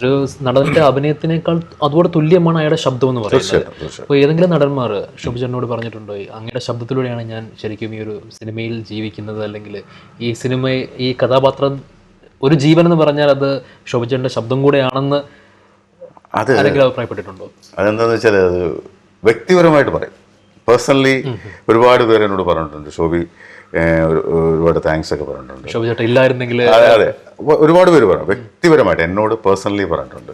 ഒരു നടന്റെ അഭിനയത്തിനേക്കാൾ അതുപോലെ തുല്യമാണ് അയാളുടെ ശബ്ദം എന്ന് പറയുന്നത്. അപ്പോൾ ഏതെങ്കിലും നടന്മാർ ശോഭിചേട്ടനോട് പറഞ്ഞിട്ടുണ്ടോ? അങ്ങയുടെ ശബ്ദത്തിലൂടെയാണ് ഞാൻ ശരിക്കും ഈ ഒരു സിനിമയിൽ ജീവിക്കുന്നത് അല്ലെങ്കിൽ ഈ സിനിമ ഈ കഥാപാത്രം ഒരു ജീവൻ എന്ന് പറഞ്ഞാൽ അത് ശോഭിചേട്ടന്റെ ശബ്ദം കൂടെയാണെന്ന് അത് ആരെങ്കിലും അഭിപ്രായപ്പെട്ടിട്ടുണ്ടോ? അതെന്താന്ന് വെച്ചാൽ അത് വ്യക്തിപരമായിട്ട് പറയും. പേഴ്സണലി ഒരുപാട് പേര് എന്നോട് പറഞ്ഞിട്ടുണ്ട്. ശോഭി ഒരു- ഒരുപാട് താങ്ക്സ് ഒക്കെ പറഞ്ഞിട്ടുണ്ട്. ഇല്ലായിരുന്നെങ്കിൽ അതെ അതെ. ഒരുപാട് പേര് പറഞ്ഞു. വ്യക്തിപരമായിട്ട് എന്നോട് പേഴ്സണലി പറഞ്ഞിട്ടുണ്ട്.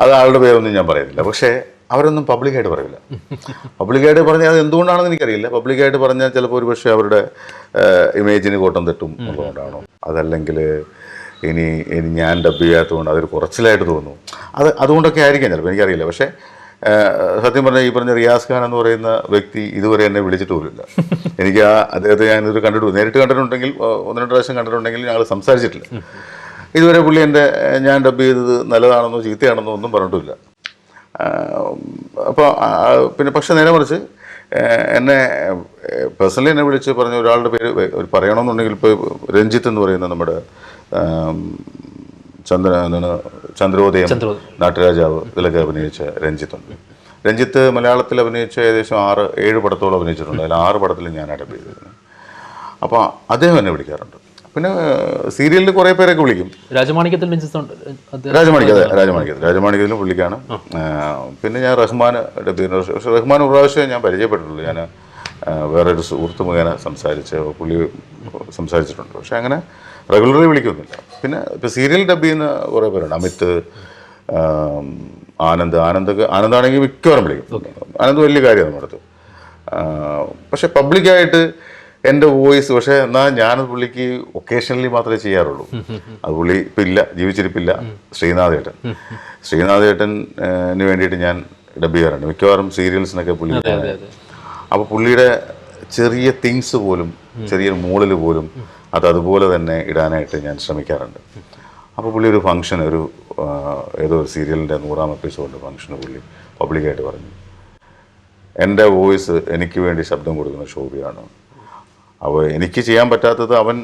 അത് ആളുടെ പേരൊന്നും ഞാൻ പറയുന്നില്ല. പക്ഷേ അവരൊന്നും പബ്ലിക്കായിട്ട് പറയില്ല. പബ്ലിക്കായിട്ട് പറഞ്ഞാൽ അത് എന്തുകൊണ്ടാണെന്ന് എനിക്കറിയില്ല. പബ്ലിക്കായിട്ട് പറഞ്ഞാൽ ചിലപ്പോൾ ഒരു പക്ഷേ അവരുടെ ഇമേജിന് കോട്ടം തെറ്റും എന്നുള്ളതുകൊണ്ടാണോ അതല്ലെങ്കിൽ ഇനി ഇനി ഞാൻ ഡബ് ചെയ്യാത്തതുകൊണ്ട് അതൊരു കുറച്ചിലായിട്ട് തോന്നുന്നു. അത് അതുകൊണ്ടൊക്കെ ആയിരിക്കാം ചിലപ്പോൾ. എനിക്കറിയില്ല. പക്ഷേ സത്യം പറഞ്ഞാൽ ഈ പറഞ്ഞ റിയാസ് ഖാൻ എന്ന് പറയുന്ന വ്യക്തി ഇതുവരെ എന്നെ വിളിച്ചിട്ട് പോലുമില്ല. എനിക്ക് ആ അദ്ദേഹത്തെ ഞാനിത് കണ്ടിട്ട് നേരിട്ട് കണ്ടിട്ടുണ്ടെങ്കിൽ ഒന്ന് രണ്ട് പ്രാവശ്യം കണ്ടിട്ടുണ്ടെങ്കിൽ ഞങ്ങൾ സംസാരിച്ചിട്ടില്ല. ഇതുവരെ പുള്ളി എന്റെ ഞാൻ ഡബ് ചെയ്തത് നല്ലതാണെന്നോ ചീത്തയാണെന്നോ ഒന്നും പറഞ്ഞിട്ടില്ല അപ്പോൾ പിന്നെ പക്ഷെ നേരെ മറിച്ച് എന്നെ പേഴ്സണലി എന്നെ വിളിച്ച് പറഞ്ഞ ഒരാളുടെ പേര് പറയണമെന്നുണ്ടെങ്കിൽ ഇപ്പോൾ രഞ്ജിത്ത് എന്ന് പറയുന്ന നമ്മുടെ ആം, ചന്ദ്ര എന്താണ് ചന്ദ്രോദയം. നാട്ടുരാജാവ് ഇതിലൊക്കെ അഭിനയിച്ച രഞ്ജിത്തുണ്ട് രഞ്ജിത്ത് മലയാളത്തിൽ അഭിനയിച്ച ഏകദേശം ആറ് ഏഴ് പടത്തോളം അഭിനയിച്ചിട്ടുണ്ട്. അതിൽ ആറ് പടത്തിൽ ഞാൻ അടപ്പ് ചെയ്തിരുന്നു അപ്പോൾ അദ്ദേഹം എന്നെ വിളിക്കാറുണ്ട്. പിന്നെ സീരിയലിൽ കുറേ പേരൊക്കെ വിളിക്കും. രാജമാണിക്യത്തിൽ അത് രാജമാണിക്യത്തിൽ രാജമാണിക്യത്തിലും പുള്ളിക്കാണ്. പിന്നെ ഞാൻ റഹ്മാൻ ഡബ് പക്ഷേ റഹ്മാൻ ഒരു പ്രാവശ്യം ഞാൻ പരിചയപ്പെട്ടിട്ടുള്ളൂ ഞാൻ വേറൊരു സുഹൃത്ത് മുഖേന സംസാരിച്ച് പുള്ളി സംസാരിച്ചിട്ടുണ്ട്. പക്ഷെ അങ്ങനെ റെഗുലറി വിളിക്കുന്നില്ല. പിന്നെ ഇപ്പോൾ സീരിയൽ ഡബ് ചെയ്യുന്ന കുറേ പേരുണ്ട്. അമിത് ആനന്ദ്. ആനന്ദ് ആനന്ദൊക്കെ ആനന്ദാണെങ്കിൽ മിക്കവാറും വിളിക്കും. ആനന്ദ് വലിയ കാര്യമാണ് നമ്മുടെ അടുത്ത് പക്ഷെ പബ്ലിക്കായിട്ട് എന്റെ വോയിസ് പക്ഷെ എന്നാൽ ഞാൻ പുള്ളിക്ക് ഒക്കേഷണലി മാത്രമേ ചെയ്യാറുള്ളൂ. അത് പുള്ളി ഇപ്പം ഇല്ല ജീവിച്ചിരിപ്പില്ല. ശ്രീനാഥേട്ടൻ. ശ്രീനാഥേട്ടന് വേണ്ടിയിട്ട് ഞാൻ ഡബ് ചെയ്യാറുണ്ട്. മിക്കവാറും സീരിയൽസിനൊക്കെ പുള്ളി അപ്പോൾ പുള്ളിയുടെ ചെറിയ തിങ്സ് പോലും ചെറിയ മൂളൽ പോലും അത് അതുപോലെ തന്നെ ഇടാനായിട്ട് ഞാൻ ശ്രമിക്കാറുണ്ട്. അപ്പോൾ പുള്ളി ഒരു ഫംഗ്ഷൻ ഒരു ഏതോ ഒരു സീരിയലിന്റെ നൂറാം എപ്പിസോഡിന്റെ ഫംഗ്ഷന് പുള്ളി പബ്ലിക്കായിട്ട് പറഞ്ഞു. എന്റെ വോയിസ് എനിക്ക് വേണ്ടി ശബ്ദം കൊടുക്കുന്ന ശോഭിയാണ് അപ്പോൾ എനിക്ക് ചെയ്യാൻ പറ്റാത്തത് അവൻ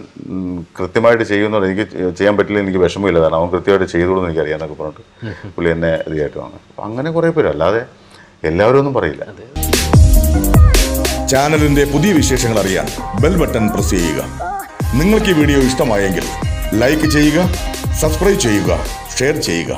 കൃത്യമായിട്ട് ചെയ്യുന്നുണ്ട്. എനിക്ക് ചെയ്യാൻ പറ്റില്ല എനിക്ക് വിഷമമില്ല. കാരണം അവൻ കൃത്യമായിട്ട് ചെയ്തോളൂ എന്ന് എനിക്കറിയാം എന്നൊക്കെ പറഞ്ഞിട്ട് പുള്ളി എന്നെ ഇതായിട്ട് വാങ്ങും അങ്ങനെ കുറേ പേര്. അല്ലാതെ എല്ലാവരും ഒന്നും പറയില്ല. ചാനലിന്റെ പുതിയ വിശേഷങ്ങൾ അറിയാൻ ബെൽ ബട്ടൺ പ്രസ് ചെയ്യുക. നിങ്ങൾക്ക് ഈ വീഡിയോ ഇഷ്ടമായെങ്കിൽ ലൈക്ക് ചെയ്യുക സബ്സ്ക്രൈബ് ചെയ്യുക ഷെയർ ചെയ്യുക.